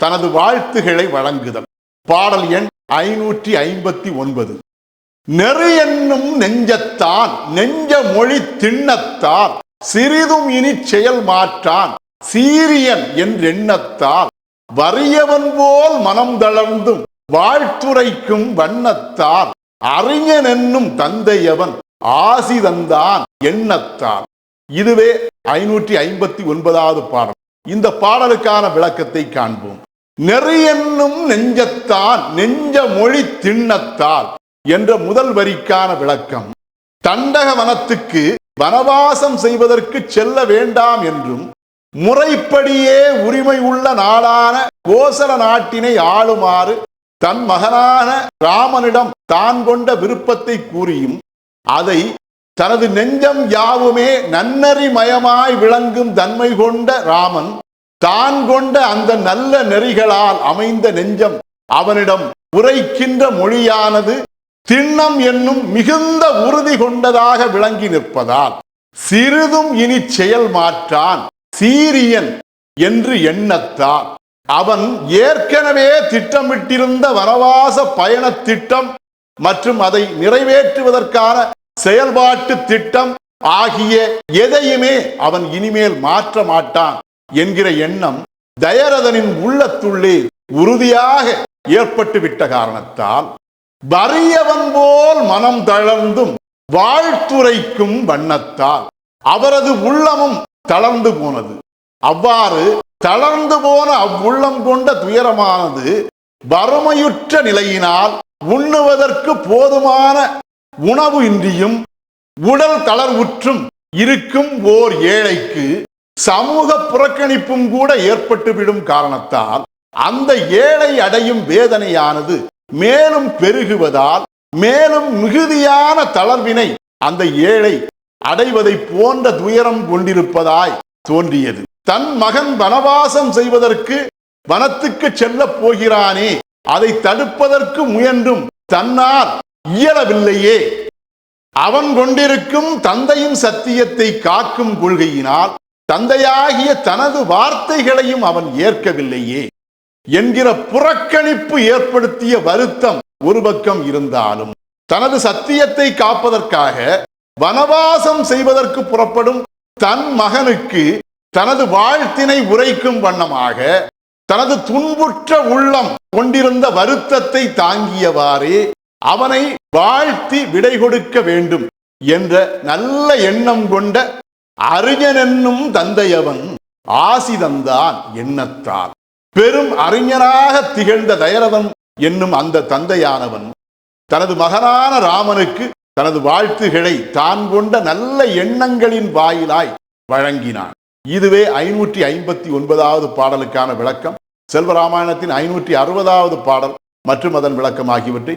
தனது வாழ்த்துகளை வழங்குதல். பாடல் எண் ஐநூற்றி ஐம்பத்தி ஒன்பது. நெறி என்னும் நெஞ்சத்தான் நெஞ்ச மொழி திண்ணத்தால் சிறிதும் இனி செயல் மாற்றான் சீரியன் என்றெண்ணத்தால் வறியவன் போல் மனம் தளர்ந்தும் வாழ்த்துரைக்கும் வண்ணத்தால். அறிஞன் என்னும் தந்தையவன் ஆசி தந்தான் எண்ணத்தால். இதுவே ஐநூற்றி ஐம்பத்தி ஒன்பதாவது பாடல். இந்த பாடலுக்கான விளக்கத்தை காண்போம். நெறியென்னும் நெஞ்சத்தான் நெஞ்ச மொழி திண்ணத்தால் என்ற முதல் வரிக்கான விளக்கம். தண்டக வனத்துக்கு வனவாசம் செய்வதற்கு செல்ல வேண்டாம் என்றும் முறைப்படியே உரிமை உள்ள நாடான கோசல நாட்டினை ஆளுமாறு தன் மகனான ராமனிடம் தான் கொண்ட விருப்பத்தை கூறியும் அதை தனது நெஞ்சம் யாவுமே நன்னறி மயமாய் விளங்கும் தன்மை கொண்ட ராமன் தான் கொண்ட அந்த நல்ல நெறிகளால் அமைந்த நெஞ்சம் அவனிடம் உரைக்கின்ற மொழியானது திண்ணம் என்னும் மிகுந்த உறுதி கொண்டதாக விளங்கி நிற்பதால் சிறிதும் இனி செயல் மாற்றான் சீரியன் என்று எண்ணத்தான் அவன் ஏற்கனவே திட்டமிட்டிருந்த வனவாச பயண திட்டம் மற்றும் அதை நிறைவேற்றுவதற்கான செயல்பாட்டு திட்டம் ஆகிய எதையுமே அவன் இனிமேல் மாற்ற மாட்டான் என்கிற எண்ணம் தயரதனின் உள்ளத்துள்ளே உறுதியாக ஏற்பட்டு விட்ட காரணத்தால் வறியவன் போல் மனம் தளர்ந்தும் வாழ்த்துரைக்கும் வண்ணத்தால் அவரது உள்ளமும் தளர்ந்து போனது. அவ்வாறு தளர்ந்து போன அவ்வுள்ளம் கொண்ட துயரமானது வறுமையுற்ற நிலையினால் உண்ணுவதற்கு போதுமான உணவு இன்றியும் உடல் தளர்வுற்றும் இருக்கும் ஓர் ஏழைக்கு சமூக புறக்கணிப்பும் கூட ஏற்பட்டுவிடும் காரணத்தால் அந்த ஏழை அடையும் வேதனையானது மேலும் பெருகுவதால் மேலும் மிகுதியான தளர்வினை அந்த ஏழை அடைவதை போன்ற துயரம் கொண்டிருப்பதாய் தோன்றியது. தன் மகன் வனவாசம் செய்வதற்கு வனத்துக்கு செல்லப் போகிறானே அதை தடுப்பதற்கு முயன்றும் தன்னால் இயலவில்லையே. அவன் கொண்டிருக்கும் தந்தையின் சத்தியத்தை காக்கும் கொள்கையினால் தந்தையாகிய தனது வார்த்தைகளையும் அவன் ஏற்கவில்லையே என்கிற புறக்கணிப்பு ஏற்படுத்திய வருத்தம் ஒரு பக்கம் இருந்தாலும் தனது சத்தியத்தை காப்பதற்காக வனவாசம் செய்வதற்கு புறப்படும் தன் மகனுக்கு தனது வாழ்த்தினை உரைக்கும் வண்ணமாக தனது துன்புற்ற உள்ளம் கொண்டிருந்த வருத்தத்தை தாங்கியவாறே அவனை வாழ்த்தி விடை கொடுக்க வேண்டும் என்ற நல்ல எண்ணம் கொண்ட அறிஞன் என்னும் தந்தையவன் ஆசி தந்தான் எண்ணத்தால். பெரும் அறிஞராக திகழ்ந்த தயரவன் என்னும் அந்த தந்தையானவன் தனது மகனான ராமனுக்கு தனது வாழ்த்துகளை தான் கொண்ட நல்ல எண்ணங்களின் வாயிலாய் வழங்கினான். இதுவே ஐநூற்றி ஐம்பத்தி ஒன்பதாவது பாடலுக்கான விளக்கம். செல்வராமாயணத்தின் ஐநூற்றி அறுபதாவது பாடல் மற்றும் அதன் விளக்கம் ஆகியவற்றை